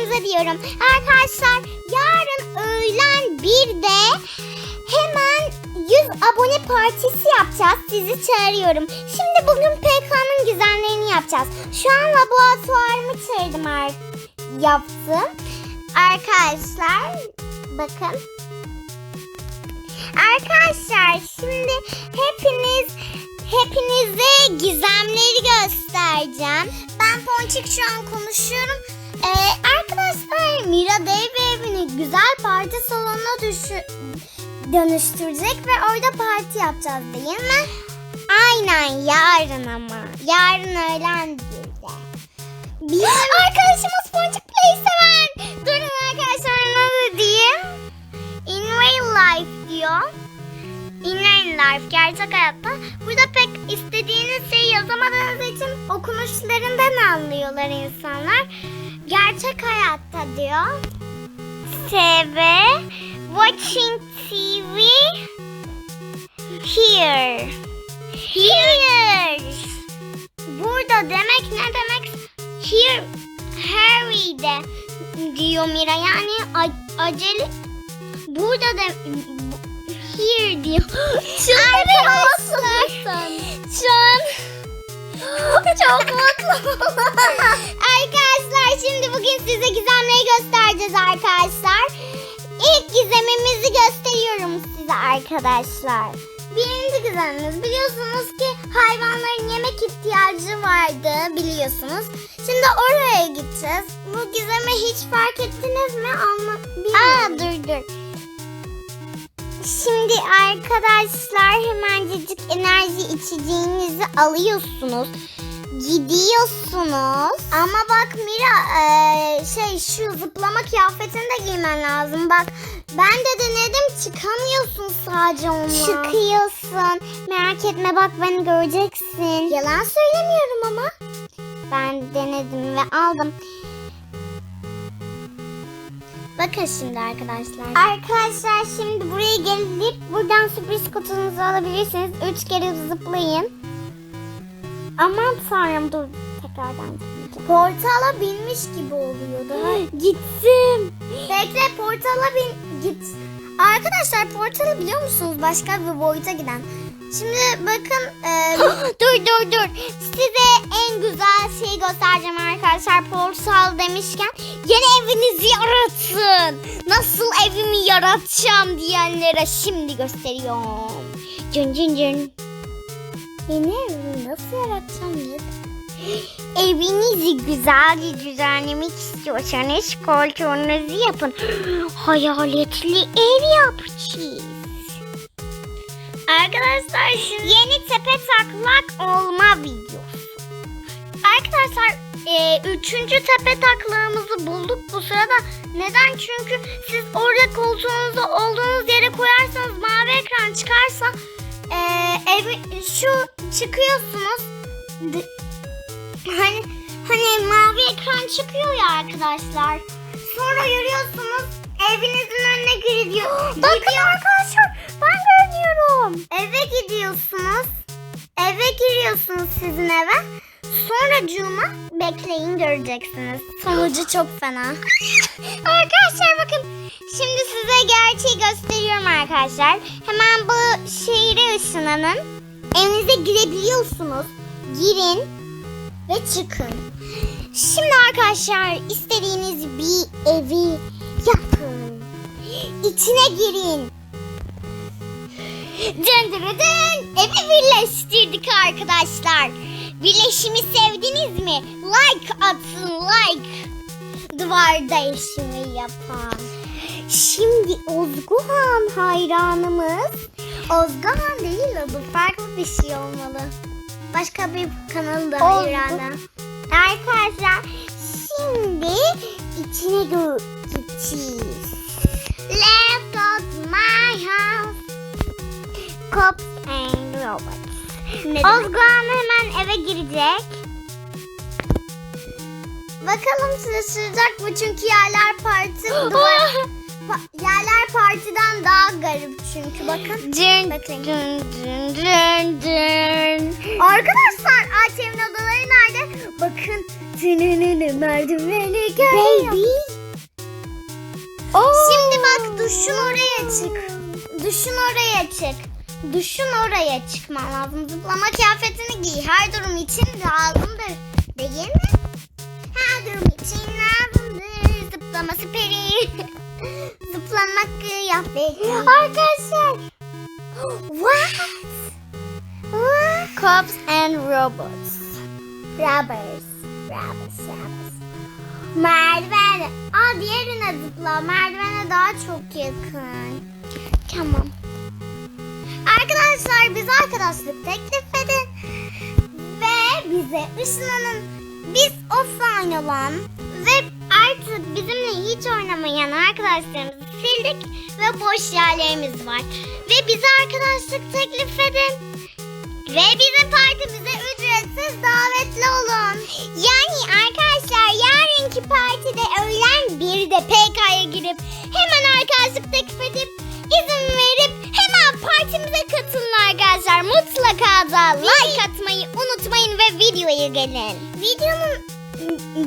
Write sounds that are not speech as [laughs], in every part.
organize ediyorum. Arkadaşlar yarın öğlen 1'de hemen 100 abone partisi yapacağız. Sizi çağırıyorum. Şimdi bugün PK'nın güzellerini yapacağız. Şu an laboratuvarımı çağırdım ar- yaptım. Arkadaşlar bakın. Arkadaşlar şimdi hepiniz hepinize gizemleri göstereceğim. Ben Ponçik şu an konuşuyorum. Ee, arkadaşlar Mira Dev evini güzel parti salonuna düşü dönüştürecek ve orada parti yapacağız değil mi? Aynen yarın ama. Yarın öğlen birde. Bizim arkadaşımız Ponçik Play seven. Durun arkadaşlar nasıl diyeyim? In real life diyor. In real life gerçek hayatta. Burada pek istediğiniz şeyi yazamadığınız için okunuşlarından anlıyorlar insanlar. Gerçek hayatta diyor. TV watching TV here. Here. Burada demek ne demek? Here Harry'de diyor Mira yani acele burada da here diyor. [gasps] Arkadaşlar şu an çok mutlu. arkadaşlar şimdi bugün size gizemleri göstereceğiz arkadaşlar. İlk gizemimizi gösteriyorum size arkadaşlar. Birinci gizemimiz biliyorsunuz ki hayvanların yemek ihtiyacı vardı biliyorsunuz. Şimdi oraya gideceğiz. Bu gizemi hiç fark ettiniz mi? Anla Aa dur dur. Şimdi arkadaşlar hemencecik enerji içeceğinizi alıyorsunuz. Gidiyorsunuz. Ama bak Mira eee, şey şu zıplama kıyafetini de giymen lazım. Bak ben de denedim çıkamıyorsun sadece onunla. Çıkıyorsun. Merak etme bak beni göreceksin. Yalan söylemiyorum ama. Ben denedim ve aldım. Bakın şimdi arkadaşlar. Arkadaşlar şimdi buraya gelip buradan sürpriz kutunuzu alabilirsiniz. Üç kere zıplayın. Aman tanrım dur tekrardan. Portala binmiş gibi oluyordu. Gittim. Bekle portala bin git. Arkadaşlar portalı biliyor musunuz? Başka bir boyuta giden. Şimdi bakın. e, [gasps] dur dur dur. Size en güzel şeyi göstereceğim arkadaşlar. Portal demişken yeni evinizi yaratın. Nasıl evimi yaratacağım diyenlere şimdi gösteriyorum. Cın cın cın. Yeni evimi nasıl yaratacağım diye. [gasps] Evinizi güzelce düzenlemek istiyorsanız koltuğunuzu yapın. [gasps] Hayaletli ev yapacağız. Arkadaşlar şimdi yeni tepe taklak olma videosu. Arkadaşlar e, üçüncü tepe taklağımızı bulduk bu sırada. Neden? Çünkü siz orada koltuğunuzu olduğunuz yere koyarsanız mavi ekran çıkarsa e, evi, şu çıkıyorsunuz. Hani hani mavi ekran çıkıyor ya arkadaşlar. Sonra yürüyorsunuz. Evinizin önüne [gasps] gidiyor. Bakın arkadaşlar ben görüyorum. Eve gidiyorsunuz. Eve giriyorsunuz sizin eve. Sonra cuma bekleyin göreceksiniz. Sonucu çok fena. [gasps] arkadaşlar bakın. Şimdi size gerçeği gösteriyorum arkadaşlar. Hemen bu şehire ışınlanın. Evinize girebiliyorsunuz. Girin ve çıkın. Şimdi arkadaşlar istediğiniz bir evi. İçine girin. Dın. Evi birleştirdik arkadaşlar. Birleşimi sevdiniz mi? Like atın like. Duvar değişimi yapan. Şimdi Ozguhan hayranımız. Ozguhan değil bu farklı bir şey olmalı. Başka bir kanalda hayranı. Arkadaşlar şimdi içine gideceğiz. Cops and robots. Ozguhan hemen eve girecek. Bakalım şaşıracak mı çünkü yerler parti [gasps] duvar, pa- yerler partiden daha garip çünkü bakın. Dün Bakın. dün dün dün dün. Arkadaşlar Ayçem'in odaları nerede? Bakın tünününü merdiveni görüyor. Baby. Şimdi bak duşun oraya çık. Duşun oraya çık. Duşun oraya çıkman lazım. Zıplama kıyafetini giy. Her durum için lazımdır. Değil mi? Her durum için lazımdır. Zıplama süperi. [laughs] Zıplamak kıyafeti. Arkadaşlar. What? What? Cops and robots. Robbers. Robbers. Robbers. Merdiven. Aa diğerine zıpla. Merdivene daha çok yakın. Tamam. Arkadaşlar bize arkadaşlık teklif edin. Ve bize ışınlanın. Biz offline olan ve artık bizimle hiç oynamayan arkadaşlarımızı sildik ve boş yerlerimiz var. Ve bize arkadaşlık teklif edin. Ve bizim partimize ücretsiz davetli olun. Yani arkadaşlar yarınki partide öğlen 1'de PK'ya girip hemen arkadaşlık teklif edip partimize katılın arkadaşlar. Mutlaka da like atmayı unutmayın ve videoya gelin. Videonun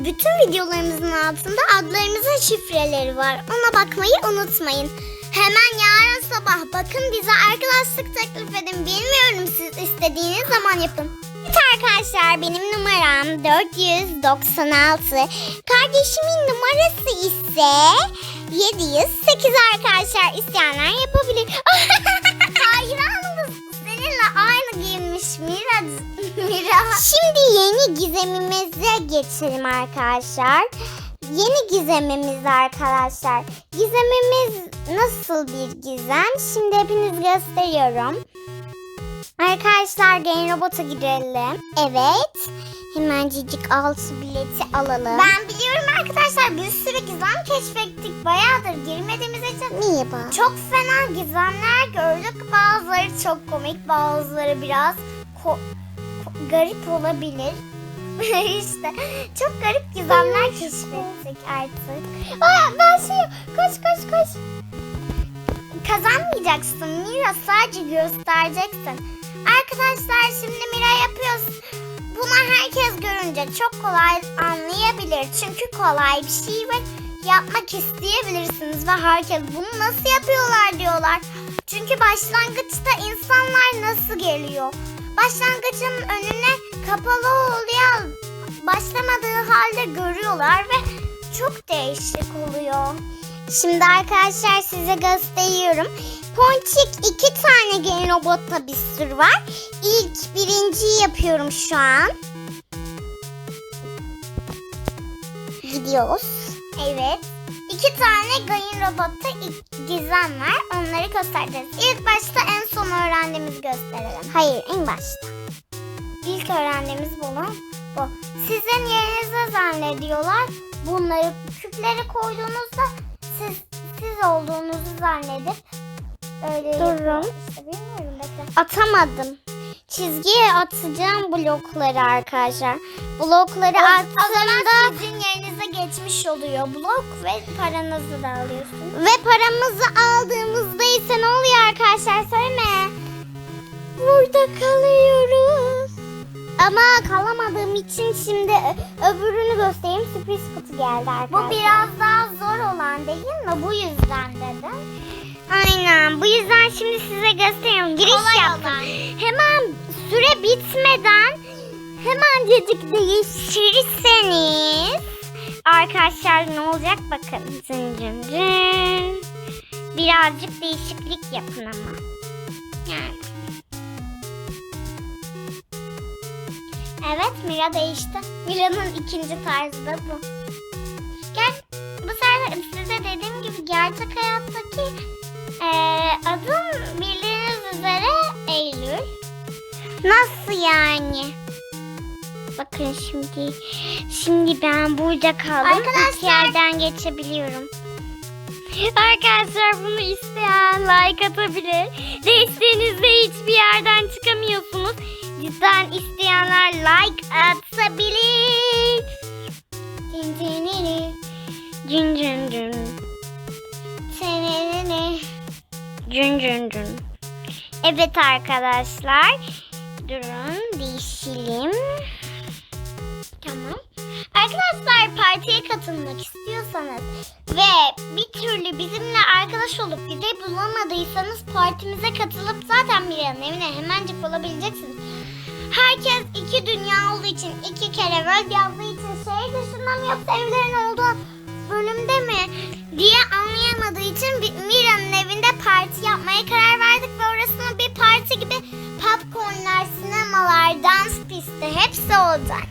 bütün videolarımızın altında adlarımızın şifreleri var. Ona bakmayı unutmayın. Hemen yarın sabah bakın bize arkadaşlık teklif edin. Bilmiyorum siz istediğiniz zaman yapın. Evet arkadaşlar benim numaram 496. Kardeşimin numarası ise 708 arkadaşlar. İsteyenler yapabilir. [laughs] Mira. Mira. Şimdi yeni gizemimize geçelim arkadaşlar. Yeni gizemimiz arkadaşlar. Gizemimiz nasıl bir gizem? Şimdi hepiniz gösteriyorum. Arkadaşlar gelin robota girelim. Evet. Hemencik altı bileti alalım. Ben biliyorum arkadaşlar bir sürü gizem keşfettik. Bayağıdır girmediğimiz için. Merhaba. Çok fena gizemler gördük. Bazıları çok komik bazıları biraz ko- ko- garip olabilir. [laughs] işte çok garip gizemler keşfettik artık. Aa, ben şey koş koş koş. Kazanmayacaksın Mira sadece göstereceksin. Arkadaşlar şimdi Mira yapıyoruz. Bunu herkes görünce çok kolay anlayabilir. Çünkü kolay bir şey ve yapmak isteyebilirsiniz ve herkes bunu nasıl yapıyorlar diyorlar. Çünkü başlangıçta insanlar nasıl geliyor? Başlangıcın önüne kapalı oluyor. Başlamadığı halde görüyorlar ve çok değişik oluyor. Şimdi arkadaşlar size gösteriyorum. Ponçik iki tane gelin robotta bir sürü var. İlk birinciyi yapıyorum şu an. Gidiyoruz. Evet. İki tane gayın robotta gizem var. Onları göstereceğiz. İlk başta en son öğrendiğimizi gösterelim. Hayır en başta. İlk öğrendiğimiz bunu. Bu. Sizin yerinize zannediyorlar. Bunları küpleri koyduğunuzda siz siz olduğunuzu zannedip öyle Durun. İşte bilmiyorum bekle. Atamadım. Çizgiye atacağım blokları arkadaşlar. Blokları attığımda sizin yerinize geçmiş oluyor blok ve paranızı da alıyorsunuz. Ve paramızı aldığımızda ise ne oluyor arkadaşlar söyleme. Burada kalıyoruz. Ama kalamadığım için şimdi ö- öbürünü göstereyim. Sürpriz kutu geldi arkadaşlar. Bu biraz daha zor olan değil mi? Bu yüzden dedim. Aynen. Bu yüzden şimdi size gösteriyorum. Giriş yaptım. Hemen süre bitmeden hemen dedik değiştirirseniz arkadaşlar ne olacak bakın. Zın zın zın. Birazcık değişiklik yapın ama. Yani. Evet Mira değişti. Mira'nın ikinci tarzı da bu. Gel bu sefer size dediğim gibi gerçek hayattaki eee adım bildiğiniz üzere Eylül. Nasıl yani? Bakın şimdi şimdi ben burada kaldım. Arkadaşlar- yerden geçebiliyorum. Arkadaşlar bunu isteyen like atabilir. Değiştiğinizde hiçbir yerden çıkamıyorsunuz. Cidden isteyenler like atabilir. Cin cinini. Cin cin cin. Cin cin cin. Evet arkadaşlar. Durun değişelim. Tamam. Arkadaşlar partiye katılmak istiyorsanız ve bir türlü bizimle arkadaş olup bizi bulamadıysanız partimize katılıp zaten Mira'nın evine hemencik olabileceksiniz. Herkes iki dünya olduğu için iki kere böl yazdığı için şehir dışında mı yoksa evlerin olduğu bölümde mi diye anlayamadığı için Mira'nın evinde parti yapmaya karar verdik ve orasına bir parti gibi popcornlar, sinemalar, dans pisti hepsi olacak.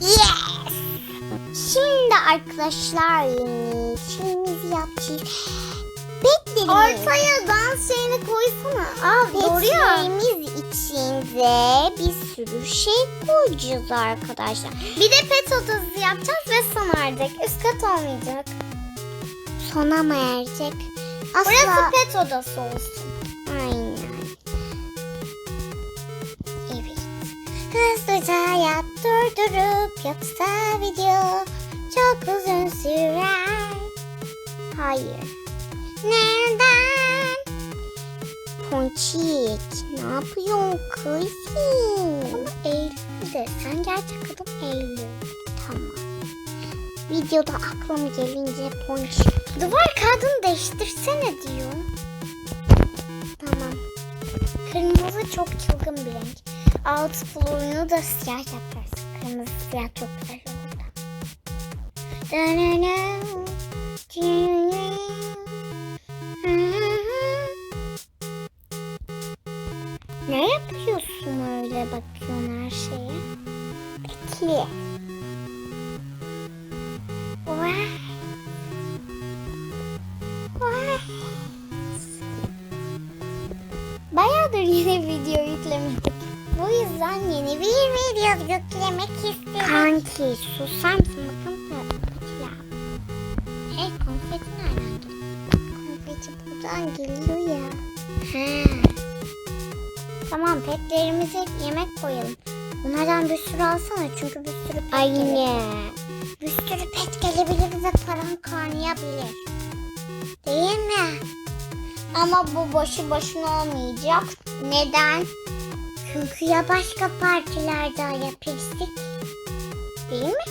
Yes! Şimdi arkadaşlar şeyimizi yapacağız. Bekleyin. Ortaya dans şeyini koysana. Aa, doğru ya. Petlerimiz içinde bir sürü şey koyacağız arkadaşlar. Bir de pet odası yapacağız ve sona erecek. Üst kat olmayacak. Sona mı erecek? Asla. Burası pet odası olsun. Aynen. Evet. Hızlıca yap durdurup yoksa video çok uzun sürer. Hayır. Neden? Ponçik ne yapıyorsun kızım? Eylül de sen gerçek adım Eylül. Tamam. Videoda aklım gelince ponçik. Duvar kağıdını değiştirsene diyor. Tamam. Kırmızı çok çılgın bir renk. Alt florunu da siyah yaparız. Kırmızı siyah çok güzel oldu. Da-na-na. Da-na-na. Ne yeni video yüklemedik. Bu yüzden yeni bir video yüklemek istedim. Kanki susar mısın? Bakın patiler. Hey konfeti nereden? Konfeti buradan geliyor ya. He. Tamam petlerimize yemek koyalım. Bunlardan bir sürü alsana çünkü bir sürü pet Aynen. Bir sürü pet gelebilir ve paran kaynayabilir. Değil mi? Ama bu boşu boşuna olmayacak. Neden? Çünkü ya başka partiler daha yaparsak. Değil mi?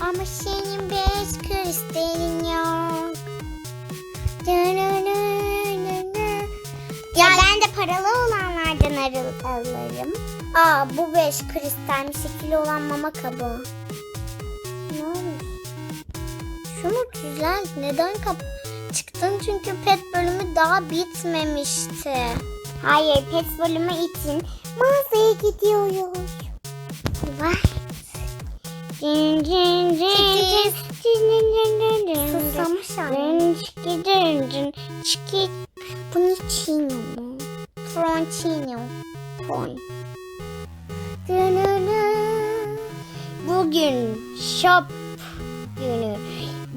Ama senin beş kristalin yok. Ya ben de paralı olanlardan alırım. Aa bu beş kristalmiş ikili olan mama kabı. Ne olmuş? Şu mu güzel? Neden kap çıktın? Çünkü pet bölümü daha bitmemişti. Hayır pet bölümü için mağazaya gidiyoruz. Vay. Cin cin cin cin cin cin cin cin Susamış anne. Cin cin cin Çiki Punicino mu? Froncino Pon Bugün shop günü.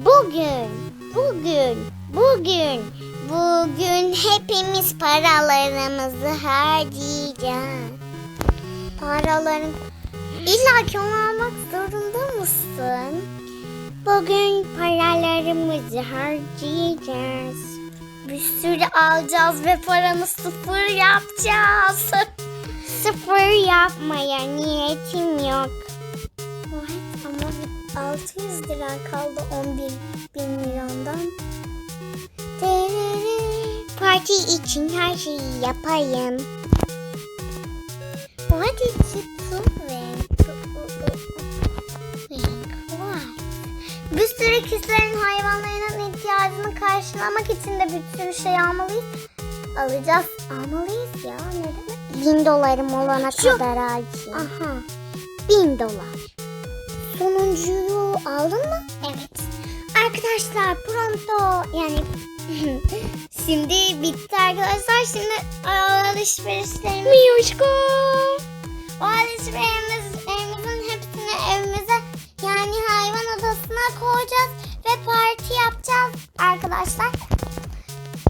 Bugün, bugün, bugün, bugün hepimiz paralarımızı harcayacağız. Paraların İlla ki onu almak zorunda mısın? Bugün paralarımızı harcayacağız. Bir sürü alacağız ve paranı sıfır yapacağız. [laughs] sıfır yapmaya niyetim yok. Evet ama 600 lira kaldı 11 bin liramdan. Parti için her şeyi yapayım. What is it. Bir sürü kişilerin hayvanlarının ihtiyacını karşılamak için de bir sürü şey almalıyız. Alacağız. Almalıyız ya. Ne demek? Bin dolarım olana kadar harcayayım. Aha. Bin dolar. Sonuncuyu aldın mı? Evet. Arkadaşlar pronto yani [laughs] şimdi bitti arkadaşlar. Şimdi alışverişlerimiz. Miyuşko. O alışverişlerimizin hepsini evimize yani hayvan odasına koyacağız ve parti yapacağız arkadaşlar.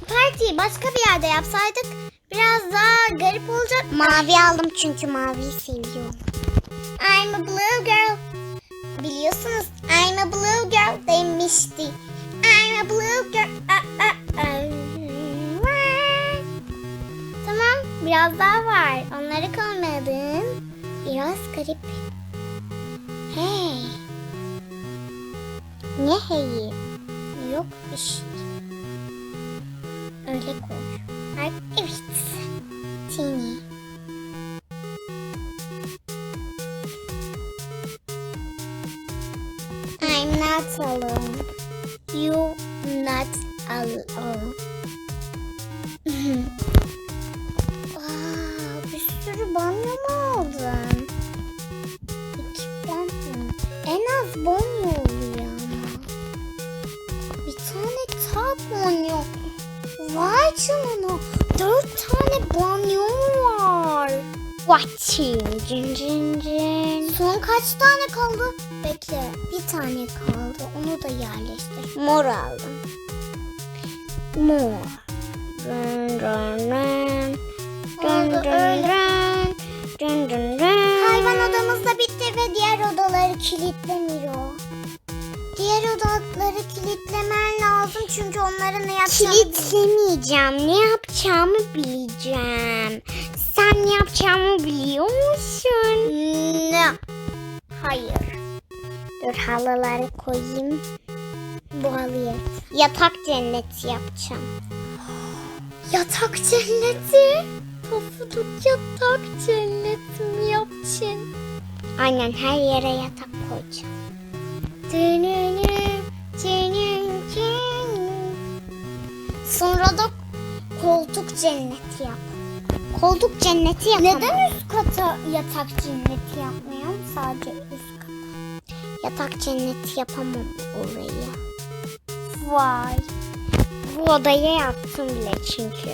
Partiyi başka bir yerde yapsaydık biraz daha garip olacak. Mavi aldım çünkü maviyi seviyorum. I'm a blue girl. Biliyorsunuz I'm a blue girl demişti. I'm a blue girl. Ah, ah, ah. Biraz daha var. Onları koymadın. Biraz garip. Hey. Ne heyi? Yok işte. Öyle koy. Tane kaldı? Bekle. Bir tane kaldı. Onu da yerleştir. Mor aldım. Mor. Dun dun dun. Dun dun dun. Dun dun dun. Hayvan odamız da bitti ve diğer odaları kilitlemiyor. Diğer odaları kilitlemen lazım çünkü onların ne yapacağını Kilitlemeyeceğim. Ne yapacağımı bileceğim. Sen ne yapacağımı biliyor musun? Ne? Hayır. Dur halıları koyayım. Bu halıyı. Yatak cenneti yapacağım. Yatak cenneti? Pofuduk yatak cenneti mi yapacaksın? Aynen her yere yatak koyacağım. Sonra da koltuk cenneti yap. Koltuk cenneti yapamam. Neden üst kata yatak cenneti yapmıyorum? Sadece üst kata. Yatak cenneti yapamam orayı. Vay. Bu odaya yaptım bile çünkü.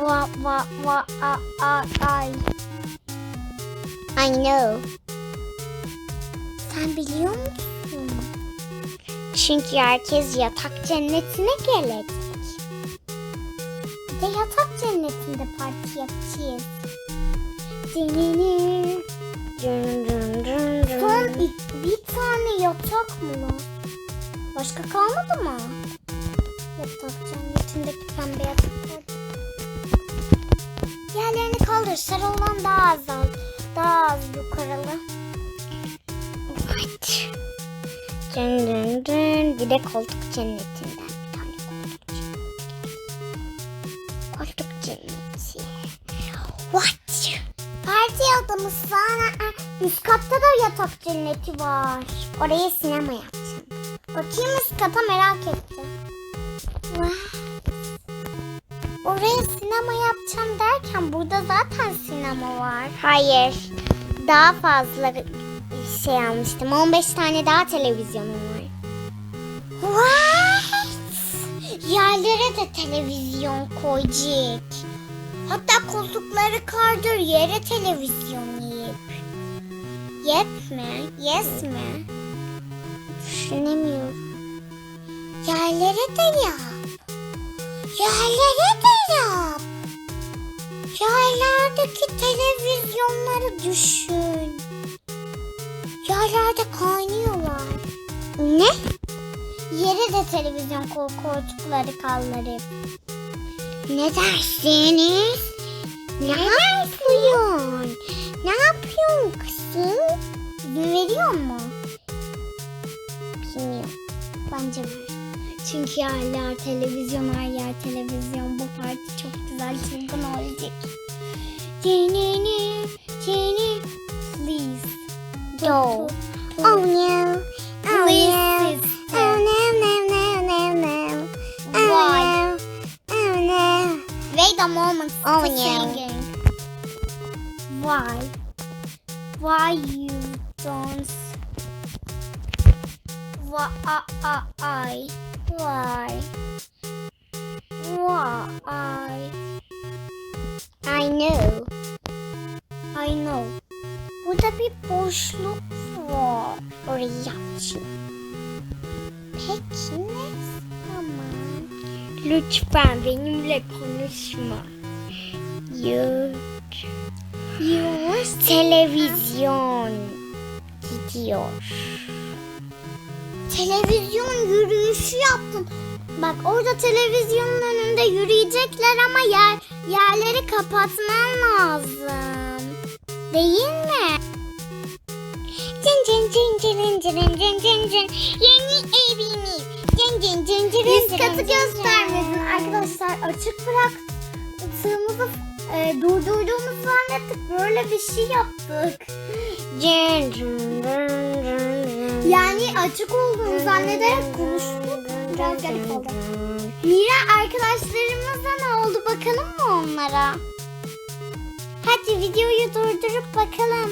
Va va va a a ay. I know. Sen biliyor musun? Çünkü herkes yatak cennetine gelecek. Bir de yatak cennetinde parti yapacağız. Dinini. Son bir, tane yatak mı lan? Başka kalmadı mı? Yatak cennetindeki pembe yataklar. Yerlerini kaldır. Sarı olan daha az al. Daha az yukarılı. Evet. Dün dün dün. Bir de koltuk cennetinden Üst katta da yatak cenneti var. Oraya sinema yapacağım. Bakayım üst kata merak ettim. Oraya sinema yapacağım derken burada zaten sinema var. Hayır. Daha fazla şey almıştım. 15 tane daha televizyonum var. What? Yerlere de televizyon koyacak. Hatta koltukları kardır yere televizyon Yep mi? Yes mi? Düşünemiyorum. Yerlere de yap. Yerlere de yap. Yerlerdeki televizyonları düşün. Yerlerde kaynıyorlar. Ne? Yere de televizyon kol koltukları kaldırıp. Ne dersiniz? Ne yapıyorsun? Ne yapıyorsun kızım? İzin veriyor mu? Bilmiyorum. Bence ver. Çünkü yerler televizyon, her yer televizyon. Bu parti çok güzel çılgın olacak. Jenny, Jenny, please. Go. Oh no. Oh no. Lütfen benimle konuşma. Yok. Yok. Televizyon gidiyor. Televizyon yürüyüşü yaptın. Bak orada televizyonun önünde yürüyecekler ama yer yerleri kapatman lazım. Değil mi? Cin cin cırın cın cın cın. Yeni evimiz. Cın cın cırın Biz cırın katı cın. arkadaşlar. Açık bıraktığımızı e, durdurduğumuzu zannettik. Böyle bir şey yaptık. Cın cın cın cın. Yani açık olduğunu zannederek konuştuk. Biraz garip oldu. Mira arkadaşlarımızla ne oldu bakalım mı onlara? Hadi videoyu durdurup bakalım.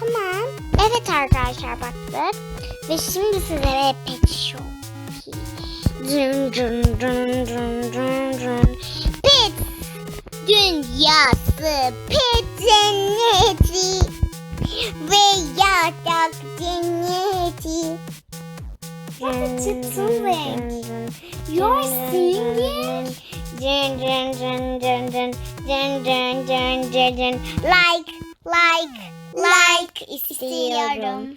Tamam. Evet arkadaşlar baktık. Ve şimdi sizlere show. Dün dün dün dün dün dün. Pet dünyası. Pet cenneti. Ve yatak cenneti. Hadi çıksın renk. You're singing? Dun dun dun dun dun dun dun dun dun dun. Like like like istiyorum.